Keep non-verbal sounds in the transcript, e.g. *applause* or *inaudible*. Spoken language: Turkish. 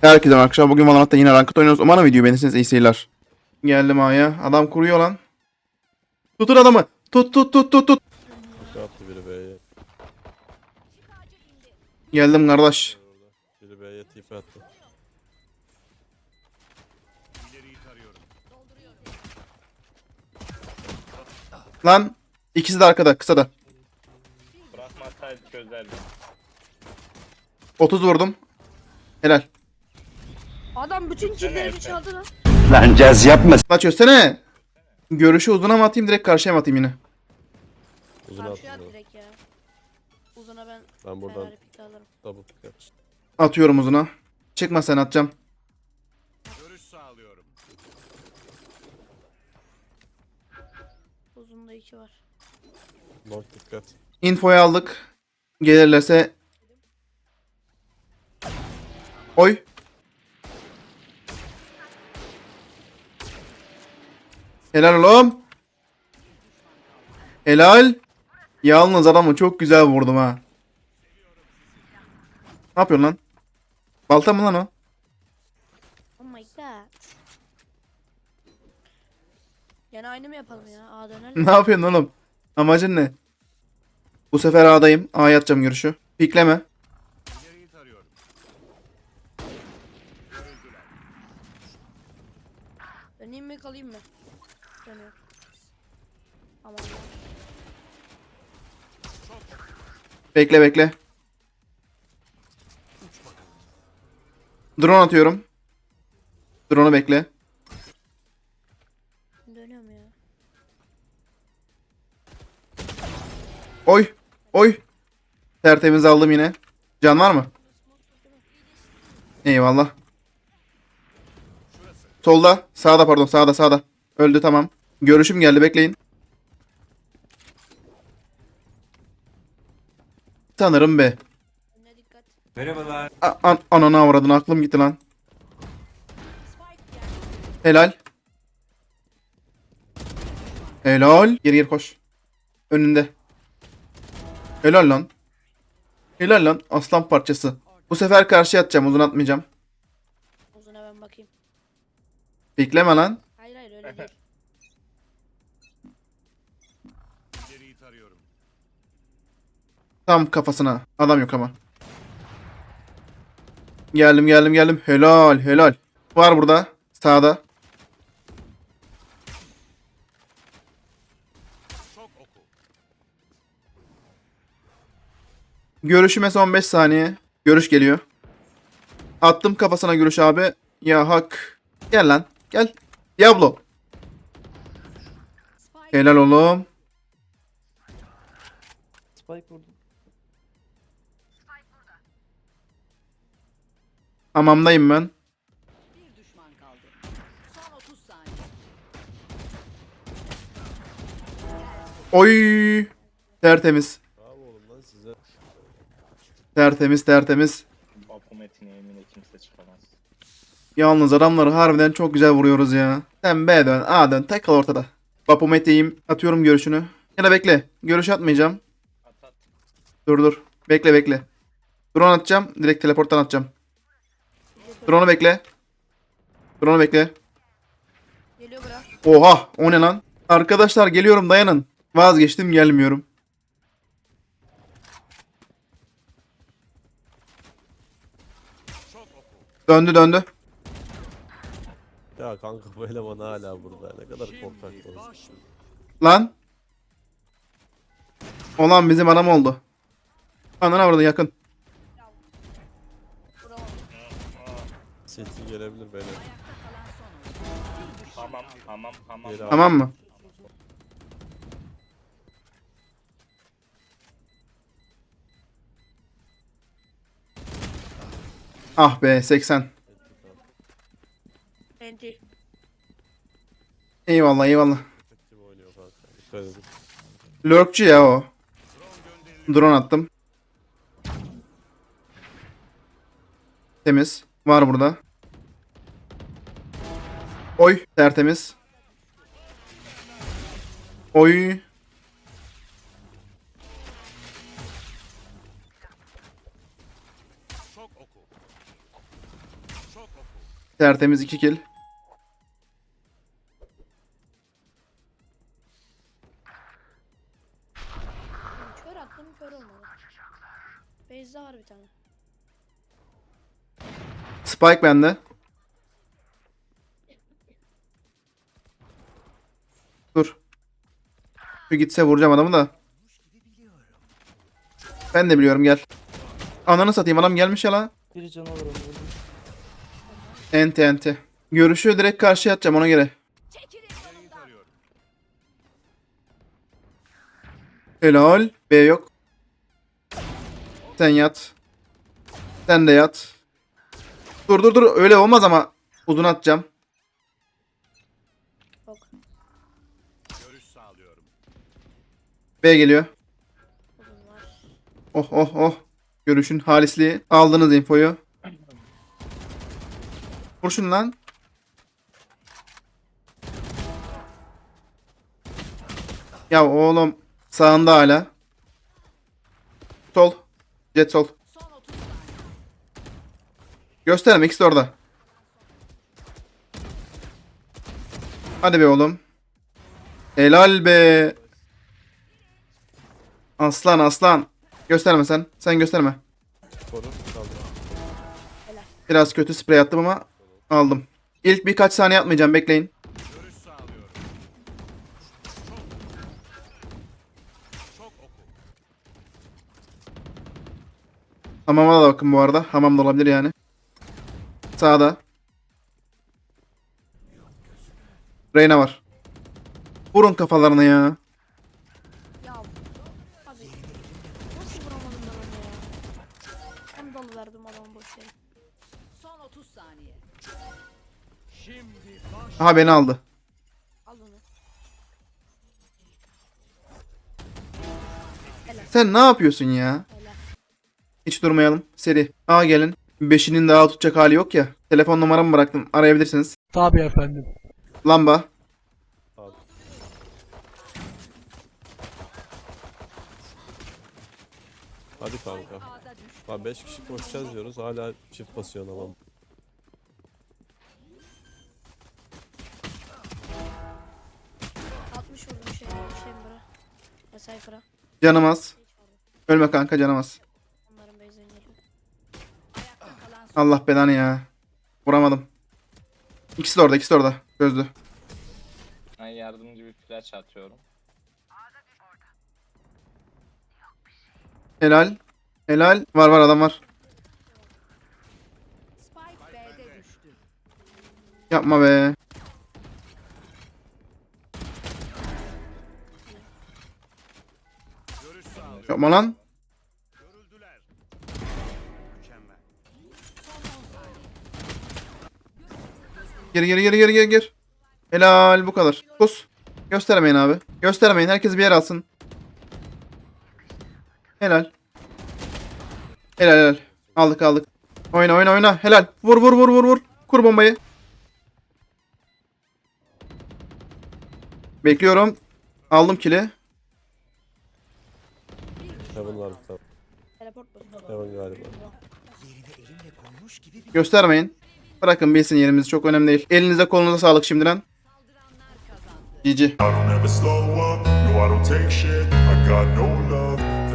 Herkese arkadaşlar bugün Valorant'ta yine ranked oynuyoruz. Umarım video beğenirsiniz iyi seyirler. Geldim A'ya. Adam kuruyor lan. Tutun adamı. Tut tut tut tut tut. Ne yaptı biri B'ye? Geldim kardeş. Biri B'ye tipi attı. Lan. ikisi de arkada kısada. Bırakmasaydı çözerdim. 30 vurdum. Helal. Adam bütün killerimi çaldı lan. Lan caz yapma. La çözsene. Görüşü uzuna mı atayım direkt karşıya mı atayım yine? Uzun Karşıya at direkt ya. Uzuna ben Ben buradan Ferrari pik alırım. double pick yapacağım. Atıyorum uzuna. Çıkma sen atacağım. Uzunda iki var. Long dikkat. Infoyu aldık. Gelirlerse. Oy. Helal oğlum. Helal. Yalnız adamı çok güzel vurdum ha. Ne yapıyorsun lan? Balta mı lan o? Oh my god. Gene aynı mı yapalım ya? Aa dönelim. *laughs* ne yapıyorsun oğlum? Amacın ne? Bu sefer A'dayım. A'ya atacağım görüşü. Pikleme. Döneyim mi kalayım mı? Aman. Bekle bekle. Drone atıyorum. Drone'u bekle. Dönüyorum ya. Oy. Oy. Tertemiz aldım yine. Can var mı? Eyvallah. Solda. Sağda pardon. Sağda sağda. Öldü tamam. Görüşüm geldi bekleyin. Sanırım be. Dikkat. A- an ananı avradın aklım gitti lan. Helal. Helal. Geri geri koş. Önünde. Helal lan. Helal lan aslan parçası. Bu sefer karşıya atacağım uzun atmayacağım. Uzuna ben bakayım. Bekleme lan. Hayır hayır öyle değil. *laughs* Tam kafasına. Adam yok ama. Geldim geldim geldim. Helal helal. Var burada. Sağda. Görüşüme son 5 saniye. Görüş geliyor. Attım kafasına görüş abi. Ya hak. Gel lan. Gel. Diablo. Helal oğlum. Spike vurdum. Hamamdayım ben. Bir düşman kaldı. Son 30 saniye. Oy. Tertemiz. Bravo oğlum lan size. Tertemiz tertemiz. Bapumet'in eğimine kimse çıkamaz. Yalnız adamları harbiden çok güzel vuruyoruz ya. Sen B dön A dön takıl ortada. Bapomet'iyim. Atıyorum görüşünü. Ya da bekle. Görüş atmayacağım. At at. Dur dur. Bekle bekle. Drone atacağım. Direkt teleporttan atacağım. Drone'u bekle. Drone'u bekle. Geliyor bırak. Oha o ne lan? Arkadaşlar geliyorum dayanın. Vazgeçtim gelmiyorum. Döndü döndü. Ya kanka bu eleman hala burada. Ne kadar korkak olsun. Lan. Olan bizim adam oldu. Anana burada yakın. City gelebilir böyle. Tamam tamam tamam. Geri al. Tamam mı? Ah be 80. Enti. Eyvallah eyvallah. Kim oynuyor kanka? Dikkat edin. Lurkçu ya o. Drone attım. Temiz. Var burada. Oy tertemiz. Oy. Tertemiz 2 kill. Kör attım kör olmadı. Base'de var bir tane. Spike bende. Dur. Şu gitse vuracağım adamı da. Ben de biliyorum gel. Ananı satayım adam gelmiş ya lan. Biri canavar vurdu. Enti enti. Görüşü direkt karşıya atacağım ona göre. Helal. B yok. Sen yat. Sen de yat. Dur dur dur öyle olmaz ama. Uzun atacağım. B geliyor. Oh oh oh. Görüşün halisliği. Aldınız infoyu. Vur şunu lan. Ya oğlum sağında hala. Sol. Jet sol. Son 30 saniye. Gösterme ikisi de orada. Hadi be oğlum. Helal be. Aslan aslan. Gösterme sen. Sen gösterme. Biraz kötü sprey attım ama aldım. İlk birkaç saniye atmayacağım bekleyin. Hamama da bakın bu arada. Hamam da olabilir yani. Sağda. Reyna var. Vurun kafalarına. Ya abi nasıl vuramadım ben onu ya? Hem dalı verdim adamı boş yere. Son 30 saniye. Aha beni aldı. Al onu. Sen ne yapıyorsun ya? Helal. Hiç durmayalım. Seri. A gelin. Beşinin daha tutacak hali yok ya. Telefon numaramı bıraktım. Arayabilirsiniz. Tabii efendim. Lamba. Hadi kanka. Lan 5 kişi koşacağız diyoruz hala çift basıyor vurdum şey Chamber'a. Ve Cypher'a. Canım az. Hiç vurdum. Ölme kanka canım az. Onların base'den geliyor. Ayakta kalan son. Allah belanı ya. Vuramadım. İkisi de orada, ikisi de orada. Gözlü. Ben yardımcı bir flash atıyorum. Helal. Helal. Var var adam var. Yapma be. Yapma lan. Gir gir gir gir gir gir. Helal bu kadar. Kus. Göstermeyin abi. Göstermeyin. Herkes bir yer alsın. Helal. Helal helal. Aldık aldık. Oyna oyna oyna. Helal. Vur vur vur vur vur. Kur bombayı. Bekliyorum. Aldım kili. Heaven var bir tane. Heaven galiba. Göstermeyin. Bırakın bilsin yerimizi çok önemli değil. Elinize kolunuza sağlık şimdiden. GG. I don't ever slow up, no I don't take shit I got no love